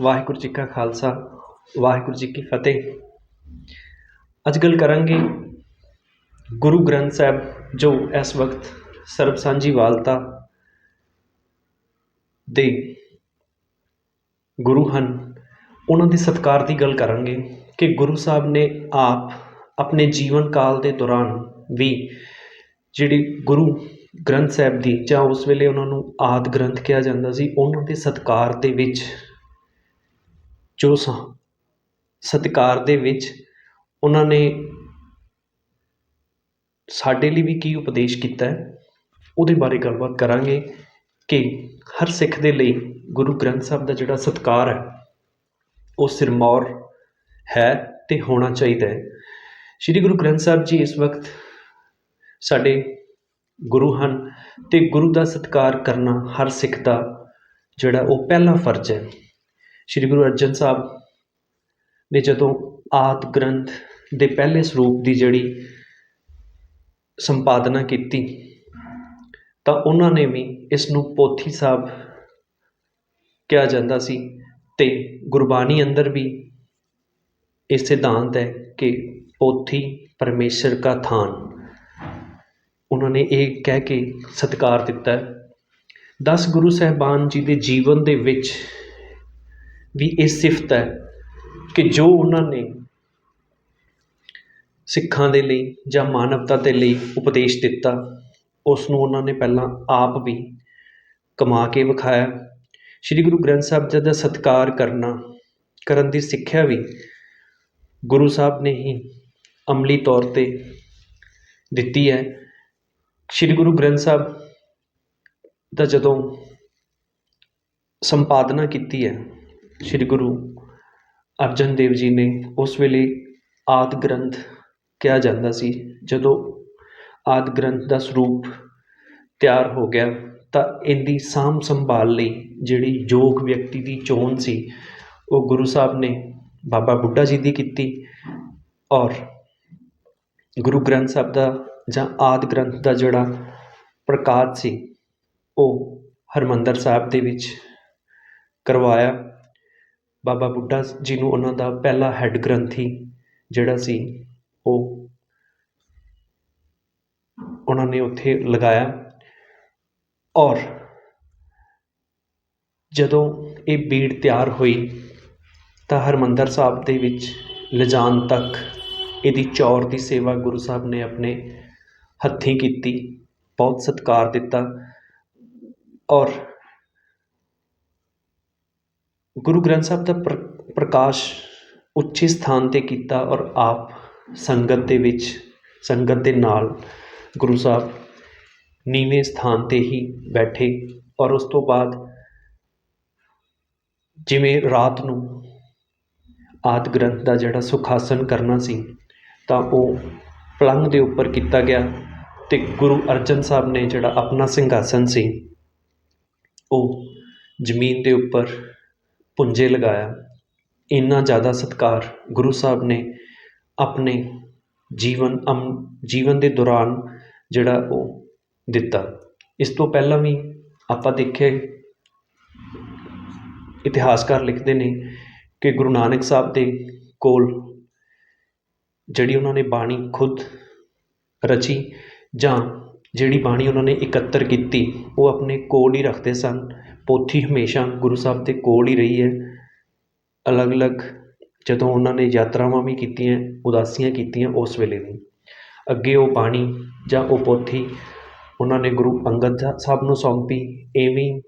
ਵਾਹਿਗੁਰੂ ਜੀ ਕਾ ਖਾਲਸਾ, ਵਾਹਿਗੁਰੂ ਜੀ ਕੀ ਫਤਿਹ। ਅੱਜ ਗੱਲ ਕਰਾਂਗੇ ਗੁਰੂ ਗ੍ਰੰਥ ਸਾਹਿਬ, ਜੋ ਇਸ ਵਕਤ ਸਰਬ ਸਾਂਝੀਵਾਲਤਾ ਦੇ ਗੁਰੂ ਹਨ, ਉਹਨਾਂ ਦੇ ਸਤਿਕਾਰ ਦੀ ਗੱਲ ਕਰਾਂਗੇ ਕਿ ਗੁਰੂ ਸਾਹਿਬ ਨੇ ਆਪ ਆਪਣੇ ਜੀਵਨ ਕਾਲ ਦੇ ਦੌਰਾਨ ਵੀ ਜਿਹੜੀ ਗੁਰੂ ਗ੍ਰੰਥ ਸਾਹਿਬ ਦੀ ਜਾਂ ਉਸ ਵੇਲੇ ਉਹਨਾਂ ਨੂੰ ਆਦਿ ਗ੍ਰੰਥ ਕਿਹਾ ਜਾਂਦਾ ਸੀ, ਉਹਨਾਂ ਦੇ ਸਤਿਕਾਰ ਦੇ ਵਿੱਚ ਜੋ ਸ ਸਤਿਕਾਰ ਦੇ ਵਿੱਚ ਉਹਨਾਂ ਨੇ ਸਾਡੇ ਲਈ ਵੀ ਕੀ ਉਪਦੇਸ਼ ਕੀਤਾ ਉਹਦੇ ਬਾਰੇ ਗੱਲਬਾਤ ਕਰਾਂਗੇ ਕਿ ਹਰ ਸਿੱਖ ਦੇ ਲਈ ਗੁਰੂ ਗ੍ਰੰਥ ਸਾਹਿਬ ਦਾ ਜਿਹੜਾ ਸਤਿਕਾਰ ਹੈ, ਉਹ ਸਿਰਮੌਰ ਹੈ ਤੇ ਹੋਣਾ ਚਾਹੀਦਾ ਹੈ। ਸ੍ਰੀ ਗੁਰੂ ਗ੍ਰੰਥ ਸਾਹਿਬ ਜੀ ਇਸ ਵਕਤ ਸਾਡੇ ਗੁਰੂ ਹਨ ਤੇ ਗੁਰੂ ਦਾ ਸਤਿਕਾਰ ਕਰਨਾ ਹਰ ਸਿੱਖ ਦਾ ਜਿਹੜਾ ਉਹ ਪਹਿਲਾ ਫਰਜ਼ ਹੈ। ਸ੍ਰੀ ਗੁਰੂ ਅਰਜਨ ਸਾਹਿਬ ਨੇ ਜਦੋਂ ਆਦਿ ਗ੍ਰੰਥ ਦੇ ਪਹਿਲੇ ਸਰੂਪ ਦੀ ਜਿਹੜੀ ਸੰਪਾਦਨਾ ਕੀਤੀ, ਤਾਂ ਉਹਨਾਂ ਨੇ ਵੀ ਇਸ ਨੂੰ ਪੋਥੀ ਸਾਹਿਬ ਕਿਹਾ ਜਾਂਦਾ ਸੀ ਅਤੇ ਗੁਰਬਾਣੀ ਅੰਦਰ ਵੀ ਇਹ ਸਿਧਾਂਤ ਹੈ ਕਿ ਪੋਥੀ ਪਰਮੇਸ਼ਰ ਕਾ ਥਾਨ। ਉਹਨਾਂ ਨੇ ਇਹ ਕਹਿ ਕੇ ਸਤਿਕਾਰ ਦਿੱਤਾ ਦਸ ਗੁਰੂ ਸਾਹਿਬਾਨ ਜੀ ਦੇ ਜੀਵਨ ਦੇ ਵਿੱਚ ਵੀ ਇਹ ਸਿਫਤ ਹੈ ਕਿ ਜੋ ਉਹਨਾਂ ਨੇ ਸਿੱਖਾਂ ਦੇ ਲਈ ਜਾਂ ਮਾਨਵਤਾ ਦੇ ਲਈ ਉਪਦੇਸ਼ ਦਿੱਤਾ ਉਸ ਨੂੰ ਉਹਨਾਂ ਨੇ ਪਹਿਲਾਂ ਆਪ ਵੀ ਕਮਾ ਕੇ ਵਿਖਾਇਆ। ਸ੍ਰੀ ਗੁਰੂ ਗ੍ਰੰਥ ਸਾਹਿਬ ਜੀ ਦਾ ਸਤਿਕਾਰ ਕਰਨਾ, ਕਰਨ ਦੀ ਸਿੱਖਿਆ ਵੀ ਗੁਰੂ ਸਾਹਿਬ ਨੇ ਹੀ ਅਮਲੀ ਤੌਰ ਤੇ ਦਿੱਤੀ ਹੈ। ਸ੍ਰੀ ਗੁਰੂ ਗ੍ਰੰਥ ਸਾਹਿਬ ਦਾ ਜਦੋਂ ਸੰਪਾਦਨਾ ਕੀਤੀ ਹੈ ਸ੍ਰੀ ਗੁਰੂ ਅਰਜਨ ਦੇਵ ਜੀ ਨੇ ਉਸ ਵੇਲੇ ਆਦਿ ਗ੍ਰੰਥ ਕਿਹਾ ਜਾਂਦਾ ਸੀ। ਜਦੋਂ ਆਦਿ ਗ੍ਰੰਥ ਦਾ ਸਰੂਪ ਤਿਆਰ ਹੋ ਗਿਆ, ਤਾਂ ਇਹਦੀ ਸਾਂਭ ਸੰਭਾਲ ਲਈ ਜਿਹੜੀ ਯੋਗ ਵਿਅਕਤੀ ਦੀ ਚੋਣ ਸੀ, ਉਹ ਗੁਰੂ ਸਾਹਿਬ ਨੇ ਬਾਬਾ ਬੁੱਢਾ ਜੀ ਦੀ ਕੀਤੀ ਔਰ ਗੁਰੂ ਗ੍ਰੰਥ ਸਾਹਿਬ ਦਾ ਜਾਂ ਆਦਿ ਗ੍ਰੰਥ ਦਾ ਜਿਹੜਾ ਪ੍ਰਕਾਸ਼ ਸੀ, ਉਹ ਹਰਮੰਦਰ ਸਾਹਿਬ ਦੇ ਵਿੱਚ ਕਰਵਾਇਆ। ਬਾਬਾ ਬੁੱਢਾ ਜੀ ਨੂੰ ਉਹਨਾਂ ਦਾ ਪਹਿਲਾ ਹੈੱਡ ਗ੍ਰੰਥੀ ਜਿਹੜਾ ਸੀ, ਉਹ ਉਹਨਾਂ ਨੇ ਉੱਥੇ ਲਗਾਇਆ। ਔਰ ਜਦੋਂ ਇਹ ਬੀੜ ਤਿਆਰ ਹੋਈ, ਤਾਂ ਹਰਮੰਦਰ ਸਾਹਿਬ ਦੇ ਵਿੱਚ ਲਿਜਾਣ ਤੱਕ ਇਹਦੀ ਚੌਰ ਦੀ ਸੇਵਾ ਗੁਰੂ ਸਾਹਿਬ ਨੇ ਆਪਣੇ ਹੱਥੀਂ ਕੀਤੀ, ਬਹੁਤ ਸਤਿਕਾਰ ਦਿੱਤਾ। ਔਰ ਗੁਰੂ ਗ੍ਰੰਥ ਸਾਹਿਬ ਦਾ ਪ੍ਰ, ਪ੍ਰਕਾਸ਼ ਉੱਚੇ ਸਥਾਨ ਤੇ ਕੀਤਾ ਔਰ ਆਪ ਸੰਗਤ ਦੇ ਵਿੱਚ, ਸੰਗਤ ਦੇ ਨਾਲ ਗੁਰੂ ਸਾਹਿਬ ਨੀਵੇਂ ਸਥਾਨ ਤੇ ਹੀ ਬੈਠੇ ਔਰ ਉਸ ਤੋਂ ਬਾਅਦ ਜਿਵੇਂ ਰਾਤ ਨੂੰ ਆਦਿ ਗ੍ਰੰਥ ਦਾ ਜਿਹੜਾ ਸੁਖਾਸਨ ਕਰਨਾ ਸੀ, ਤਾਂ ਉਹ ਪਲੰਘ ਦੇ ਉੱਪਰ ਕੀਤਾ ਗਿਆ ਅਤੇ ਗੁਰੂ ਅਰਜਨ ਸਾਹਿਬ ਨੇ ਜਿਹੜਾ ਆਪਣਾ ਸਿੰਘਾਸਨ ਸੀ, ਉਹ ਜ਼ਮੀਨ ਦੇ ਉੱਪਰ ਪੁੰਜੇ ਲਗਾਇਆ। ਇੰਨਾ ਜ਼ਿਆਦਾ ਸਤਿਕਾਰ ਗੁਰੂ ਸਾਹਿਬ ਨੇ ਆਪਣੇ ਜੀਵਨ ਅਮ ਜੀਵਨ ਦੇ ਦੌਰਾਨ ਜਿਹੜਾ ਉਹ ਦਿੱਤਾ। ਇਸ ਤੋਂ ਪਹਿਲਾਂ ਵੀ ਆਪਾਂ ਦੇਖਿਆ ਇਤਿਹਾਸਕਾਰ ਲਿਖਦੇ ਨੇ ਕਿ ਗੁਰੂ ਨਾਨਕ ਸਾਹਿਬ ਦੇ ਕੋਲ ਜਿਹੜੀ ਉਹਨਾਂ ਨੇ ਬਾਣੀ ਖੁਦ ਰਚੀ ਜਾਂ ਜਿਹੜੀ ਬਾਣੀ ਉਹਨਾਂ ਨੇ ਇਕੱਤਰ ਕੀਤੀ, ਉਹ ਆਪਣੇ ਕੋਲ ਹੀ ਰੱਖਦੇ ਸਨ। ਪੋਥੀ ਹਮੇਸ਼ਾ ਗੁਰੂ ਸਾਹਿਬ ਦੇ ਕੋਲ ਹੀ ਰਹੀ ਹੈ। ਅਲੱਗ-ਅਲੱਗ ਜਦੋਂ ਉਹਨਾਂ ਨੇ ਯਾਤਰਾਵਾਂ ਵੀ ਕੀਤੀਆਂ, ਉਦਾਸੀਆਂ ਕੀਤੀਆਂ ਉਸ ਵੇਲੇ ਦੀ ਅੱਗੇ ਉਹ ਬਾਣੀ ਜਾਂ ਉਹ ਪੋਥੀ ਉਹਨਾਂ ਨੇ ਗੁਰੂ ਅੰਗਦ ਸਾਹਿਬ ਨੂੰ ਸੌਂਪੀ। ਇਵੇਂ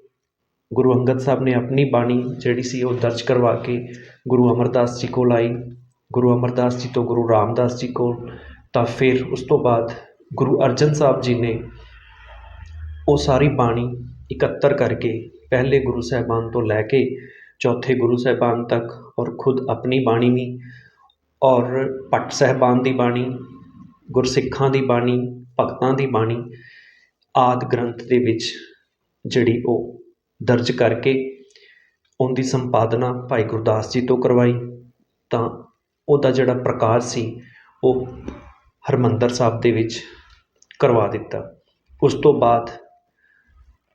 ਗੁਰੂ ਅੰਗਦ ਸਾਹਿਬ ਨੇ ਆਪਣੀ ਬਾਣੀ ਜਿਹੜੀ ਸੀ ਉਹ ਦਰਜ ਕਰਵਾ ਕੇ ਗੁਰੂ ਅਮਰਦਾਸ ਜੀ ਕੋਲ ਆਈ। ਗੁਰੂ ਅਮਰਦਾਸ ਜੀ ਤੋਂ ਗੁਰੂ ਰਾਮਦਾਸ ਜੀ ਕੋਲ ਤਾਂ ਫਿਰ ਉਸ ਤੋਂ ਬਾਅਦ ਗੁਰੂ ਅਰਜਨ ਸਾਹਿਬ ਜੀ ਨੇ ਉਹ ਸਾਰੀ ਬਾਣੀ ਇਕੱਤਰ ਕਰਕੇ ਪਹਿਲੇ ਗੁਰੂ ਸਾਹਿਬਾਨ ਤੋਂ ਲੈ ਕੇ ਚੌਥੇ ਗੁਰੂ ਸਾਹਿਬਾਨ ਤੱਕ ਔਰ ਖੁਦ ਆਪਣੀ ਬਾਣੀ ਵੀ ਔਰ ਭੱਟ ਸਾਹਿਬਾਨ ਦੀ ਬਾਣੀ, ਗੁਰਸਿੱਖਾਂ ਦੀ ਬਾਣੀ, ਭਗਤਾਂ ਦੀ ਬਾਣੀ ਆਦਿ ਗ੍ਰੰਥ ਦੇ ਵਿੱਚ ਜਿਹੜੀ ਉਹ ਦਰਜ ਕਰਕੇ ਉਹਦੀ ਸੰਪਾਦਨਾ ਭਾਈ ਗੁਰਦਾਸ ਜੀ ਤੋਂ ਕਰਵਾਈ। ਤਾਂ ਉਹਦਾ ਜਿਹੜਾ ਪ੍ਰਕਾਸ਼ ਸੀ ਉਹ ਹਰਮੰਦਰ ਸਾਹਿਬ ਦੇ ਵਿੱਚ ਕਰਵਾ ਦਿੱਤਾ। ਉਸ ਤੋਂ ਬਾਅਦ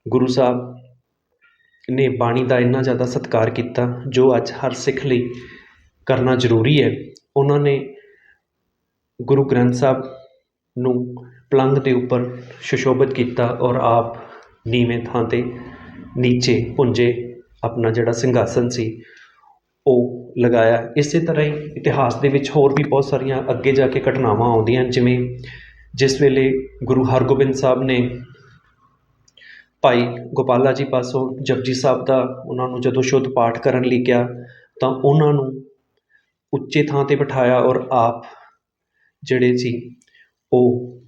ਗੁਰੂ ਸਾਹਿਬ ਨੇ ਬਾਣੀ ਦਾ ਇੰਨਾ ਜ਼ਿਆਦਾ ਸਤਿਕਾਰ ਕੀਤਾ, ਜੋ ਅੱਜ ਹਰ ਸਿੱਖ ਲਈ ਕਰਨਾ ਜ਼ਰੂਰੀ ਹੈ। ਉਹਨਾਂ ਨੇ ਗੁਰੂ ਗ੍ਰੰਥ ਸਾਹਿਬ ਨੂੰ ਪਲੰਘ ਦੇ ਉੱਪਰ ਸੁਸ਼ੋਭਿਤ ਕੀਤਾ ਔਰ ਆਪ ਨੀਵੇਂ ਥਾਂ 'ਤੇ ਨੀਚੇ ਪੁੰਜੇ ਆਪਣਾ ਜਿਹੜਾ ਸਿੰਘਾਸਨ ਸੀ, ਉਹ ਲਗਾਇਆ। ਇਸੇ ਤਰ੍ਹਾਂ ਹੀ ਇਤਿਹਾਸ ਦੇ ਵਿੱਚ ਹੋਰ ਵੀ ਬਹੁਤ ਸਾਰੀਆਂ ਅੱਗੇ ਜਾ ਕੇ ਘਟਨਾਵਾਂ ਆਉਂਦੀਆਂ ਜਿਵੇਂ ਜਿਸ ਵੇਲੇ ਗੁਰੂ ਹਰਗੋਬਿੰਦ ਸਾਹਿਬ ਨੇ ਭਾਈ ਗੋਪਾਲਾ ਜੀ ਪਾਸੋਂ ਜਪਜੀ ਸਾਹਿਬ ਦਾ ਉਹਨਾਂ ਨੂੰ ਜਦੋਂ ਸ਼ੁੱਧ ਪਾਠ ਕਰਨ ਲਈ ਕਿਹਾ, ਤਾਂ ਉਹਨਾਂ ਨੂੰ ਉੱਚੇ ਥਾਂ 'ਤੇ ਬਿਠਾਇਆ ਔਰ ਆਪ ਜਿਹੜੇ ਸੀ, ਉਹ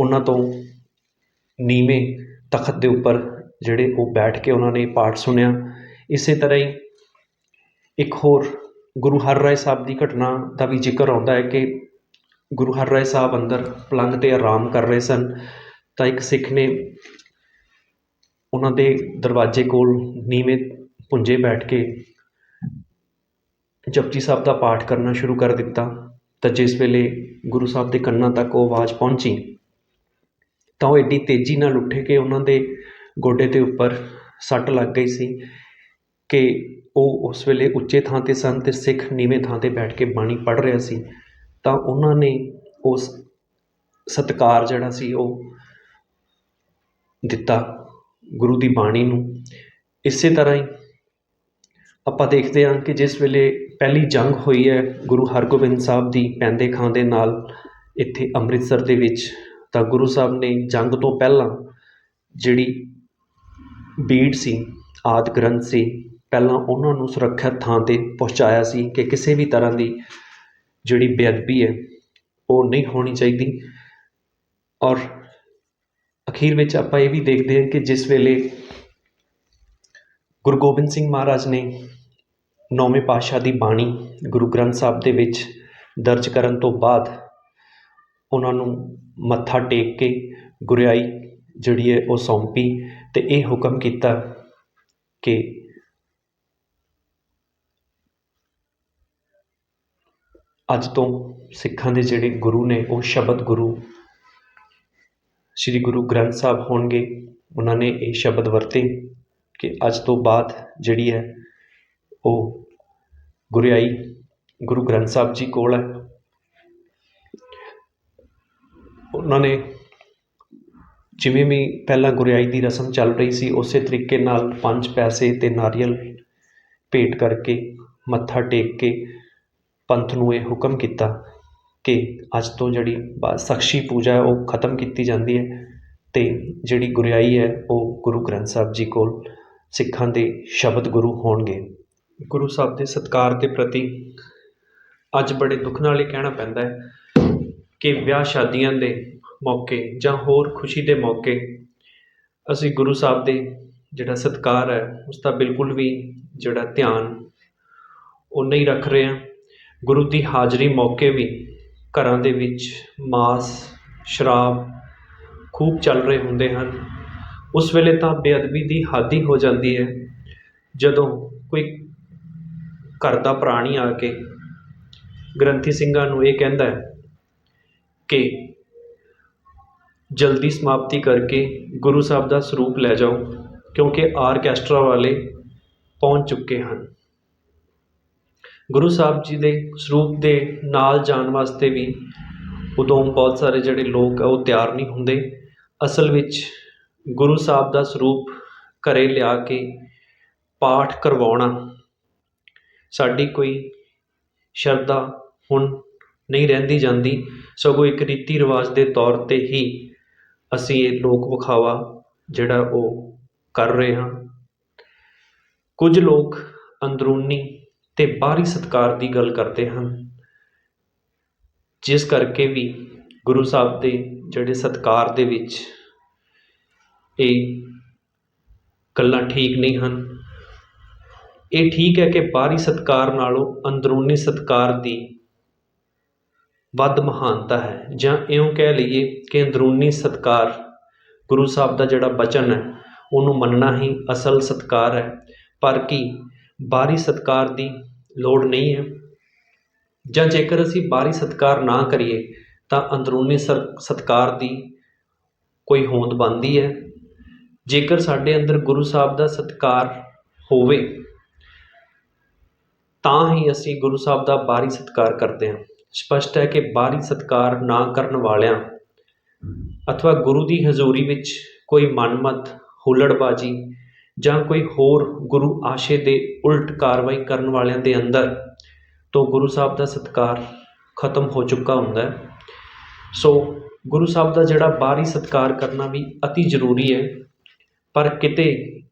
ਉਹਨਾਂ ਤੋਂ ਨੀਵੇਂ ਤਖਤ ਦੇ ਉੱਪਰ ਜਿਹੜੇ ਉਹ ਬੈਠ ਕੇ ਉਹਨਾਂ ਨੇ ਪਾਠ ਸੁਣਿਆ। ਇਸੇ ਤਰ੍ਹਾਂ ਹੀ ਇੱਕ ਹੋਰ ਗੁਰੂ ਹਰ ਰਾਏ ਸਾਹਿਬ ਦੀ ਘਟਨਾ ਦਾ ਵੀ ਜ਼ਿਕਰ ਆਉਂਦਾ ਹੈ ਕਿ ਗੁਰੂ ਹਰਰਾਏ ਸਾਹਿਬ ਅੰਦਰ ਪਲੰਘ 'ਤੇ ਆਰਾਮ ਕਰ ਰਹੇ ਸਨ, ਤਾਂ ਇੱਕ ਸਿੱਖ ਨੇ ਉਹਨਾਂ ਦੇ ਦਰਵਾਜ਼ੇ ਕੋਲ ਨੀਵੇਂ ਪੁੰਜੇ ਬੈਠ ਕੇ ਜਪਜੀ ਸਾਹਿਬ ਦਾ ਪਾਠ ਕਰਨਾ ਸ਼ੁਰੂ ਕਰ ਦਿੱਤਾ, ਤਾਂ ਜਿਸ ਵੇਲੇ ਗੁਰੂ ਸਾਹਿਬ ਦੇ ਕੰਨਾਂ ਤੱਕ ਉਹ ਆਵਾਜ਼ ਪਹੁੰਚੀ, ਤਾਂ ਉਹ ਐਡੀ ਤੇਜ਼ੀ ਨਾਲ ਉੱਠੇ ਕਿ ਉਹਨਾਂ ਦੇ ਗੋਡੇ ਦੇ ਉੱਪਰ ਸੱਟ ਲੱਗ ਗਈ ਸੀ ਕਿ ਉਹ ਉਸ ਵੇਲੇ ਉੱਚੇ ਥਾਂ 'ਤੇ ਸਨ ਅਤੇ ਸਿੱਖ ਨੀਵੇਂ ਥਾਂ 'ਤੇ ਬੈਠ ਕੇ ਬਾਣੀ ਪੜ੍ਹ ਰਿਹਾ ਸੀ। ਤਾਂ ਉਹਨਾਂ ਨੇ ਉਸ ਸਤਿਕਾਰ ਜਿਹੜਾ ਸੀ ਉਹ ਦਿੱਤਾ ਗੁਰੂ ਦੀ ਬਾਣੀ ਨੂੰ। ਇਸੇ ਤਰ੍ਹਾਂ ਹੀ ਆਪਾਂ ਦੇਖਦੇ ਹਾਂ ਕਿ ਜਿਸ ਵੇਲੇ ਪਹਿਲੀ ਜੰਗ ਹੋਈ ਹੈ, ਗੁਰੂ ਹਰਗੋਬਿੰਦ ਸਾਹਿਬ ਦੀ ਪੈਂਦੇ ਖਾਂ ਦੇ ਨਾਲ ਇੱਥੇ ਅੰਮ੍ਰਿਤਸਰ ਦੇ ਵਿੱਚ, ਤਾਂ ਗੁਰੂ ਸਾਹਿਬ ਨੇ ਜੰਗ ਤੋਂ ਪਹਿਲਾਂ ਜਿਹੜੀ ਬੀੜ ਸੀ, ਆਦਿ ਗ੍ਰੰਥ ਸੀ, ਪਹਿਲਾਂ ਉਹਨਾਂ ਨੂੰ ਸੁਰੱਖਿਅਤ ਥਾਂ 'ਤੇ ਪਹੁੰਚਾਇਆ ਸੀ ਕਿ ਕਿਸੇ ਵੀ ਤਰ੍ਹਾਂ ਦੀ ਜਿਹੜੀ ਬੇਅਦਬੀ ਹੈ, ਉਹ ਨਹੀਂ ਹੋਣੀ ਚਾਹੀਦੀ। ਔਰ ਅਖੀਰ ਵਿੱਚ ਆਪਾਂ ਇਹ ਵੀ ਦੇਖਦੇ ਹਾਂ ਕਿ ਜਿਸ ਵੇਲੇ ਗੁਰੂ ਗੋਬਿੰਦ ਸਿੰਘ ਮਹਾਰਾਜ ਨੇ ਨੌਵੇਂ ਪਾਤਸ਼ਾਹ ਦੀ ਬਾਣੀ ਗੁਰੂ ਗ੍ਰੰਥ ਸਾਹਿਬ ਦੇ ਵਿੱਚ ਦਰਜ ਕਰਨ ਤੋਂ ਬਾਅਦ ਉਹਨਾਂ ਨੂੰ ਮੱਥਾ ਟੇਕ ਕੇ ਗੁਰਿਆਈ ਜਿਹੜੀ ਹੈ, ਉਹ ਸੌਂਪੀ ਅਤੇ ਇਹ ਹੁਕਮ ਕੀਤਾ ਕਿ ਅੱਜ ਤੋਂ ਸਿੱਖਾਂ ਦੇ ਜਿਹੜੇ ਗੁਰੂ ਨੇ, ਉਹ ਸ਼ਬਦ ਗੁਰੂ ਸ੍ਰੀ ਗੁਰੂ ਗ੍ਰੰਥ ਸਾਹਿਬ ਹੋਣਗੇ। ਉਹਨਾਂ ਨੇ ਇਹ ਸ਼ਬਦ ਵਰਤੇ ਕਿ ਅੱਜ ਤੋਂ ਬਾਅਦ ਜਿਹੜੀ ਹੈ, ਉਹ ਗੁਰਿਆਈ ਗੁਰੂ ਗ੍ਰੰਥ ਸਾਹਿਬ ਜੀ ਕੋਲ ਹੈ। ਉਹਨਾਂ ਨੇ ਜਿਵੇਂ ਵੀ ਪਹਿਲਾਂ ਗੁਰਿਆਈ ਦੀ ਰਸਮ ਚੱਲ ਰਹੀ ਸੀ, ਉਸੇ ਤਰੀਕੇ ਨਾਲ ਪੰਜ ਪੈਸੇ ਅਤੇ ਨਾਰੀਅਲ ਭੇਟ ਕਰਕੇ ਮੱਥਾ ਟੇਕ ਕੇ ਪੰਥ ਨੂੰ ਇਹ ਹੁਕਮ ਕੀਤਾ ਕਿ ਅੱਜ ਤੋਂ ਜਿਹੜੀ ਬਾ ਪੂਜਾ ਹੈ, ਉਹ ਖਤਮ ਕੀਤੀ ਜਾਂਦੀ ਹੈ ਅਤੇ ਜਿਹੜੀ ਗੁਰਿਆਈ ਹੈ, ਉਹ ਗੁਰੂ ਗ੍ਰੰਥ ਸਾਹਿਬ ਜੀ ਕੋਲ ਸਿੱਖਾਂ ਦੇ ਸ਼ਬਦ ਗੁਰੂ ਹੋਣਗੇ। ਗੁਰੂ ਸਾਹਿਬ ਦੇ ਸਤਿਕਾਰ ਦੇ ਪ੍ਰਤੀ ਅੱਜ ਬੜੇ ਦੁੱਖ ਨਾਲ ਇਹ ਕਹਿਣਾ ਪੈਂਦਾ ਹੈ ਕਿ ਵਿਆਹ ਸ਼ਾਦੀਆਂ ਦੇ ਮੌਕੇ ਜਾਂ ਹੋਰ ਖੁਸ਼ੀ ਦੇ ਮੌਕੇ ਅਸੀਂ ਗੁਰੂ ਸਾਹਿਬ ਦੇ ਜਿਹੜਾ ਸਤਿਕਾਰ ਹੈ, ਉਸ ਦਾ ਬਿਲਕੁਲ ਵੀ ਜਿਹੜਾ ਧਿਆਨ ਉਹ ਨਹੀਂ ਰੱਖ ਰਹੇ ਹਾਂ। ਗੁਰੂ ਦੀ ਹਾਜ਼ਰੀ ਮੌਕੇ ਵੀ ਘਰਾਂ ਦੇ ਵਿੱਚ ਮਾਸ, ਸ਼ਰਾਬ ਖੂਬ ਚੱਲ ਰਹੇ ਹੁੰਦੇ ਹਨ। ਉਸ ਵੇਲੇ ਤਾਂ ਬੇਅਦਬੀ ਦੀ ਹੱਦ ਹੀ ਹੋ ਜਾਂਦੀ ਹੈ। ਜਦੋਂ ਕੋਈ ਘਰ ਦਾ ਪ੍ਰਾਣੀ ਆ ਕੇ ਗ੍ਰੰਥੀ ਸਿੰਘਾਂ ਨੂੰ ਇਹ ਕਹਿੰਦਾ ਹੈ ਕਿ ਜਲਦੀ ਸਮਾਪਤੀ ਕਰਕੇ ਗੁਰੂ ਸਾਹਿਬ ਦਾ ਸਰੂਪ ਲੈ ਜਾਓ, ਕਿਉਂਕਿ ਆਰਕੈਸਟਰਾ ਵਾਲੇ ਪਹੁੰਚ ਚੁੱਕੇ ਹਨ। ਗੁਰੂ ਸਾਹਿਬ ਜੀ ਦੇ ਸਰੂਪ ਦੇ ਨਾਲ ਜਾਣ ਵਾਸਤੇ ਵੀ ਉਦੋਂ ਬਹੁਤ ਸਾਰੇ ਜਿਹੜੇ ਲੋਕ ਆ, ਉਹ ਤਿਆਰ ਨਹੀਂ ਹੁੰਦੇ। ਅਸਲ ਵਿੱਚ ਗੁਰੂ ਸਾਹਿਬ ਦਾ ਸਰੂਪ ਘਰ ਲਿਆ ਕੇ ਪਾਠ ਕਰਵਾਉਣਾ ਸਾਡੀ ਕੋਈ ਸ਼ਰਧਾ ਹੁਣ ਨਹੀਂ ਰਹਿੰਦੀ ਜਾਂਦੀ। ਸਗੋਂ ਇੱਕ ਰੀਤੀ ਰਿਵਾਜ ਦੇ ਤੌਰ 'ਤੇ ਹੀ ਅਸੀਂ ਇਹ ਲੋਕ ਵਿਖਾਵਾ ਜਿਹੜਾ ਉਹ ਕਰ ਰਹੇ ਹਾਂ। ਕੁਝ ਲੋਕ ਅੰਦਰੂਨੀ ਅਤੇ ਬਾਹਰੀ ਸਤਿਕਾਰ ਦੀ ਗੱਲ ਕਰਦੇ ਹਨ। ਜਿਸ ਕਰਕੇ ਵੀ ਗੁਰੂ ਸਾਹਿਬ ਦੇ ਜਿਹੜੇ ਸਤਿਕਾਰ ਦੇ ਵਿੱਚ ਇਹ ਗੱਲਾਂ ਠੀਕ ਨਹੀਂ ਹਨ, ਇਹ ਠੀਕ ਹੈ ਕਿ ਬਾਹਰੀ ਸਤਿਕਾਰ ਨਾਲੋਂ ਅੰਦਰੂਨੀ ਸਤਿਕਾਰ ਦੀ ਵੱਧ ਮਹਾਨਤਾ ਹੈ। ਜਾਂ ਇਉਂ ਕਹਿ ਲਈਏ ਕਿ ਅੰਦਰੂਨੀ ਸਤਿਕਾਰ ਗੁਰੂ ਸਾਹਿਬ ਦਾ ਜਿਹੜਾ ਬਚਨ ਹੈ, ਉਹਨੂੰ ਮੰਨਣਾ ਹੀ ਅਸਲ ਸਤਿਕਾਰ ਹੈ। ਪਰ ਕੀ ਬਾਹਰੀ ਸਤਿਕਾਰ ਦੀ ਲੋੜ ਨਹੀਂ ਹੈ। ਜਾਂ ਜੇਕਰ ਅਸੀਂ ਬਾਹਰੀ ਸਤਿਕਾਰ ਨਾ ਕਰੀਏ, ਤਾਂ ਅੰਦਰੂਨੀ ਸਰ, ਸਤਿਕਾਰ ਦੀ ਕੋਈ ਹੋਂਦ ਬਣਦੀ ਹੈ। ਜੇਕਰ ਸਾਡੇ ਅੰਦਰ ਗੁਰੂ ਸਾਹਿਬ ਦਾ ਸਤਿਕਾਰ ਹੋਵੇ, ਤਾਂ ਹੀ ਅਸੀਂ ਗੁਰੂ ਸਾਹਿਬ ਦਾ ਬਾਹਰੀ ਸਤਿਕਾਰ ਕਰਦੇ ਹਾਂ। ਸਪਸ਼ਟ ਹੈ ਕਿ ਬਾਹਰੀ ਸਤਿਕਾਰ ਨਾ ਕਰਨ ਵਾਲਿਆਂ ਅਥਵਾ ਗੁਰੂ ਦੀ ਹਜ਼ੂਰੀ ਵਿੱਚ ਕੋਈ ਮਨਮਤ, ਹੁੱਲੜਬਾਜੀ ਜਾਂ ਕੋਈ ਹੋਰ ਗੁਰੂ ਆਸ਼ੇ ਦੇ ਉਲਟ ਕਾਰਵਾਈ ਕਰਨ ਵਾਲਿਆਂ ਦੇ ਅੰਦਰ ਤੋਂ ਗੁਰੂ ਸਾਹਿਬ ਦਾ ਸਤਿਕਾਰ ਖਤਮ ਹੋ ਚੁੱਕਾ ਹੁੰਦਾ ਸੋ ਗੁਰੂ ਸਾਹਿਬ ਦਾ ਜਿਹੜਾ ਬਾਹਰੀ ਸਤਿਕਾਰ ਕਰਨਾ ਵੀ ਅਤੀ ਜ਼ਰੂਰੀ ਹੈ, ਪਰ ਕਿਤੇ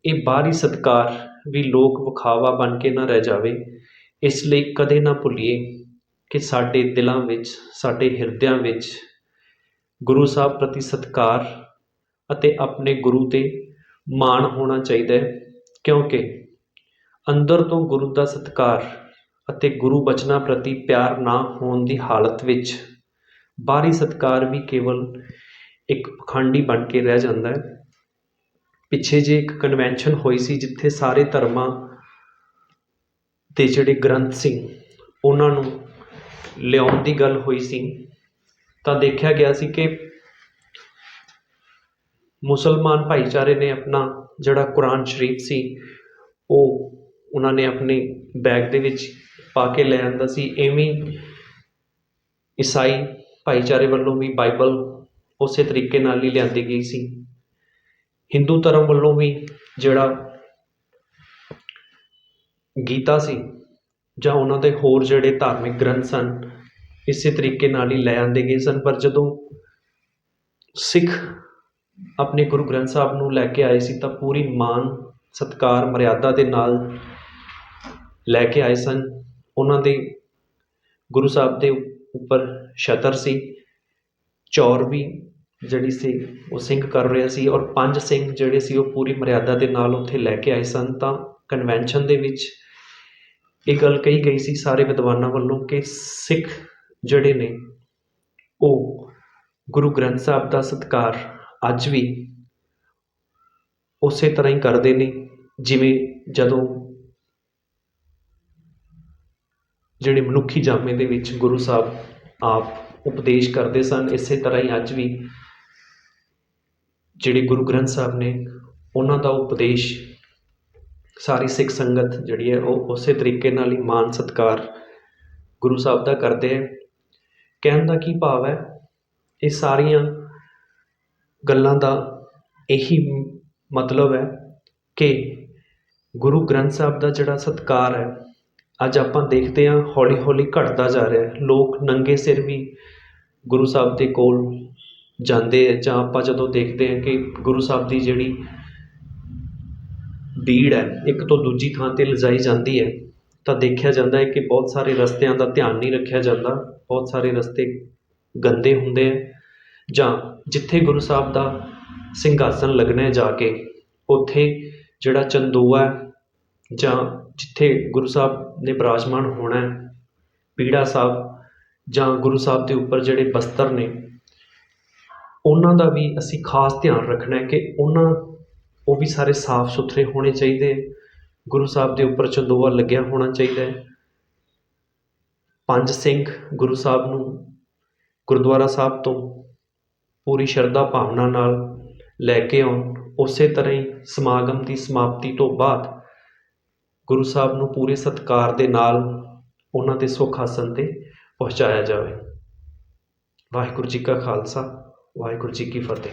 ਇਹ ਬਾਹਰੀ ਸਤਿਕਾਰ ਵੀ ਲੋਕ ਵਿਖਾਵਾ ਬਣ ਕੇ ਨਾ ਰਹਿ ਜਾਵੇ, ਇਸ ਲਈ ਕਦੇ ਨਾ ਭੁੱਲੀਏ ਕਿ ਸਾਡੇ ਦਿਲਾਂ ਵਿੱਚ, ਸਾਡੇ ਹਿਰਦਿਆਂ ਵਿੱਚ ਗੁਰੂ ਸਾਹਿਬ ਪ੍ਰਤੀ ਸਤਿਕਾਰ ਅਤੇ ਆਪਣੇ ਗੁਰੂ ਤੇ ਮਾਣ ਹੋਣਾ ਚਾਹੀਦਾ ਹੈ, ਕਿਉਂਕਿ ਅੰਦਰ ਤੋਂ ਗੁਰੂ ਦਾ ਸਤਿਕਾਰ ਅਤੇ ਗੁਰੂ ਬਚਨਾਂ ਪ੍ਰਤੀ ਪਿਆਰ ਨਾ ਹੋਣ ਦੀ ਹਾਲਤ ਵਿੱਚ ਬਾਹਰੀ ਸਤਿਕਾਰ ਵੀ ਕੇਵਲ ਇੱਕ ਪਖੰਡੀ ਬਣ ਕੇ ਰਹਿ ਜਾਂਦਾ ਹੈ। ਪਿੱਛੇ ਜੇ ਇੱਕ ਕਨਵੈਨਸ਼ਨ ਹੋਈ ਸੀ ਜਿੱਥੇ ਸਾਰੇ ਧਰਮਾਂ ਦੇ ਜਿਹੜੇ ਗ੍ਰੰਥ ਸੀ, ਉਹਨਾਂ ਨੂੰ ਲਿਆਉਣ ਦੀ ਗੱਲ ਹੋਈ ਸੀ, ਤਾਂ ਦੇਖਿਆ ਗਿਆ ਸੀ ਕਿ ਮੁਸਲਮਾਨ ਭਾਈਚਾਰੇ ਨੇ ਆਪਣਾ ਜਿਹੜਾ ਕੁਰਾਨ ਸ਼ਰੀਫ ਸੀ, ਉਹ ਉਹਨਾਂ ਨੇ ਆਪਣੇ ਬੈਗ ਦੇ ਵਿੱਚ ਪਾ ਕੇ ਲੈ ਆਂਦਾ ਸੀ। ਇਵੇਂ ਈਸਾਈ ਭਾਈਚਾਰੇ ਵੱਲੋਂ ਵੀ ਬਾਈਬਲ ਉਸੇ ਤਰੀਕੇ ਨਾਲ ਹੀ ਲਿਆਂਦੀ ਗਈ ਸੀ। ਹਿੰਦੂ ਧਰਮ ਵੱਲੋਂ ਵੀ ਜਿਹੜਾ ਗੀਤਾ ਸੀ, ਜਾਂ ਉਹਨਾਂ ਦੇ ਹੋਰ ਜਿਹੜੇ ਧਾਰਮਿਕ ਗ੍ਰੰਥ ਸਨ, ਇਸੇ ਤਰੀਕੇ ਨਾਲ ਹੀ ਲੈ ਆਂਦੇ ਗਏ ਸਨ। ਪਰ ਜਦੋਂ ਸਿੱਖ ਆਪਣੇ ਗੁਰੂ ਗ੍ਰੰਥ ਸਾਹਿਬ ਨੂੰ ਲੈ ਕੇ ਆਏ ਸੀ ਤਾਂ ਪੂਰੀ ਮਾਨ, ਸਤਿਕਾਰ, ਮਰਿਆਦਾ ਦੇ ਨਾਲ ਲੈ ਕੇ ਆਏ ਸਨ। ਉਹਨਾਂ ਦੇ ਗੁਰੂ ਸਾਹਿਬ ਦੇ ਉੱਪਰ ਛਤਰ ਸੀ, ਚੌਰ ਵੀ ਜਿਹੜੀ ਸੀ ਉਹ ਸਿੰਘ ਕਰ ਰਿਹਾ ਸੀ ਔਰ ਪੰਜ ਸਿੰਘ ਜਿਹੜੇ ਸੀ ਉਹ ਪੂਰੀ ਮਰਿਆਦਾ ਦੇ ਨਾਲ ਉੱਥੇ ਲੈ ਕੇ ਆਏ ਸਨ। ਤਾਂ ਕਨਵੈਨਸ਼ਨ ਦੇ ਵਿੱਚ ਇਹ ਗੱਲ ਕਹੀ ਗਈ ਸੀ ਸਾਰੇ ਵਿਦਵਾਨਾਂ ਵੱਲੋਂ ਕਿ ਸਿੱਖ ਜਿਹੜੇ ਨੇ ਉਹ ਗੁਰੂ ਗ੍ਰੰਥ ਸਾਹਿਬ ਦਾ ਸਤਿਕਾਰ ਅੱਜ ਵੀ ਉਸੇ ਤਰ੍ਹਾਂ ਹੀ ਕਰਦੇ ਨੇ, ਜਿਵੇਂ ਜਦੋਂ ਜਿਹੜੇ ਮਨੁੱਖੀ ਜਾਮੇ ਦੇ ਵਿੱਚ ਗੁਰੂ ਸਾਹਿਬ ਆਪ ਉਪਦੇਸ਼ ਕਰਦੇ ਸਨ, ਇਸੇ ਤਰ੍ਹਾਂ ਹੀ ਅੱਜ ਵੀ ਜਿਹੜੇ ਗੁਰੂ ਗ੍ਰੰਥ ਸਾਹਿਬ ਨੇ ਉਹਨਾਂ ਦਾ ਉਪਦੇਸ਼ ਸਾਰੀ ਸਿੱਖ ਸੰਗਤ ਜਿਹੜੀ ਹੈ ਉਹ ਉਸੇ ਤਰੀਕੇ ਨਾਲ ਹੀ ਮਾਨ ਸਤਿਕਾਰ ਗੁਰੂ ਸਾਹਿਬ ਦਾ ਕਰਦੇ ਹੈ। ਕਹਿਣ ਦਾ ਕੀ ਭਾਵ ਹੈ, ਇਹ ਸਾਰੀਆਂ ਗੱਲਾਂ ਦਾ ਇਹੀ ਮਤਲਬ ਹੈ ਕਿ ਗੁਰੂ ਗ੍ਰੰਥ ਸਾਹਿਬ ਦਾ ਜਿਹੜਾ ਸਤਿਕਾਰ ਹੈ, ਅੱਜ ਆਪਾਂ ਦੇਖਦੇ ਹਾਂ ਹੌਲੀ ਹੌਲੀ ਘਟਦਾ ਜਾ ਰਿਹਾ ਲੋਕ ਨੰਗੇ ਸਿਰ ਵੀ ਗੁਰੂ ਸਾਹਿਬ ਦੇ ਕੋਲ ਜਾਂਦੇ ਹੈ ਜਾਂ ਆਪਾਂ ਜਦੋਂ ਦੇਖਦੇ ਹਾਂ ਕਿ ਗੁਰੂ ਸਾਹਿਬ ਦੀ ਜਿਹੜੀ ਭੀੜ ਹੈ, ਇੱਕ ਤੋਂ ਦੂਜੀ ਥਾਂ 'ਤੇ ਲਿਜਾਈ ਜਾਂਦੀ ਹੈ, ਤਾਂ ਦੇਖਿਆ ਜਾਂਦਾ ਹੈ ਕਿ ਬਹੁਤ ਸਾਰੇ ਰਸਤਿਆਂ ਦਾ ਧਿਆਨ ਨਹੀਂ ਰੱਖਿਆ ਜਾਂਦਾ। ਬਹੁਤ ਸਾਰੇ ਰਸਤੇ ਗੰਦੇ ਹੁੰਦੇ ਹੈ। ਜਾਂ ਜਿੱਥੇ ਗੁਰੂ ਸਾਹਿਬ ਦਾ ਸਿੰਘਾਸਨ ਲੱਗਣਾ ਜਾ ਕੇ ਉੱਥੇ ਜਿਹੜਾ ਚੰਦੋਆ ਜਾਂ ਜਿੱਥੇ ਗੁਰੂ ਸਾਹਿਬ ਨੇ ਬਿਰਾਜਮਾਨ ਹੋਣਾ ਪੀੜਾ ਸਾਹਿਬ ਜਾਂ ਗੁਰੂ ਸਾਹਿਬ ਦੇ ਉੱਪਰ ਜਿਹੜੇ ਬਸਤਰ ਨੇ, ਉਹਨਾਂ ਦਾ ਵੀ ਅਸੀਂ ਖਾਸ ਧਿਆਨ ਰੱਖਣਾ ਕਿ ਉਹਨਾਂ, ਉਹ ਵੀ ਸਾਰੇ ਸਾਫ਼ ਸੁਥਰੇ ਹੋਣੇ ਚਾਹੀਦੇ ਗੁਰੂ ਸਾਹਿਬ ਦੇ ਉੱਪਰ ਚੰਦੋਆ ਲੱਗਿਆ ਹੋਣਾ ਚਾਹੀਦਾ ਹੈ। ਪੰਜ ਸਿੰਘ ਗੁਰੂ ਸਾਹਿਬ ਨੂੰ ਗੁਰਦੁਆਰਾ ਸਾਹਿਬ ਤੋਂ ਪੂਰੀ ਸ਼ਰਧਾ ਭਾਵਨਾ ਨਾਲ ਲੈ ਕੇ ਆਉਣ, ਉਸੇ ਤਰ੍ਹਾਂ ਹੀ ਸਮਾਗਮ ਦੀ ਸਮਾਪਤੀ ਤੋਂ ਬਾਅਦ ਗੁਰੂ ਸਾਹਿਬ ਨੂੰ ਪੂਰੇ ਸਤਿਕਾਰ ਦੇ ਨਾਲ ਉਹਨਾਂ ਦੇ ਸੁੱਖ ਆਸਣ 'ਤੇ ਪਹੁੰਚਾਇਆ ਜਾਵੇ। ਵਾਹਿਗੁਰੂ ਜੀ ਕਾ ਖਾਲਸਾ, ਵਾਹਿਗੁਰੂ ਜੀ ਕੀ ਫਤਿਹ।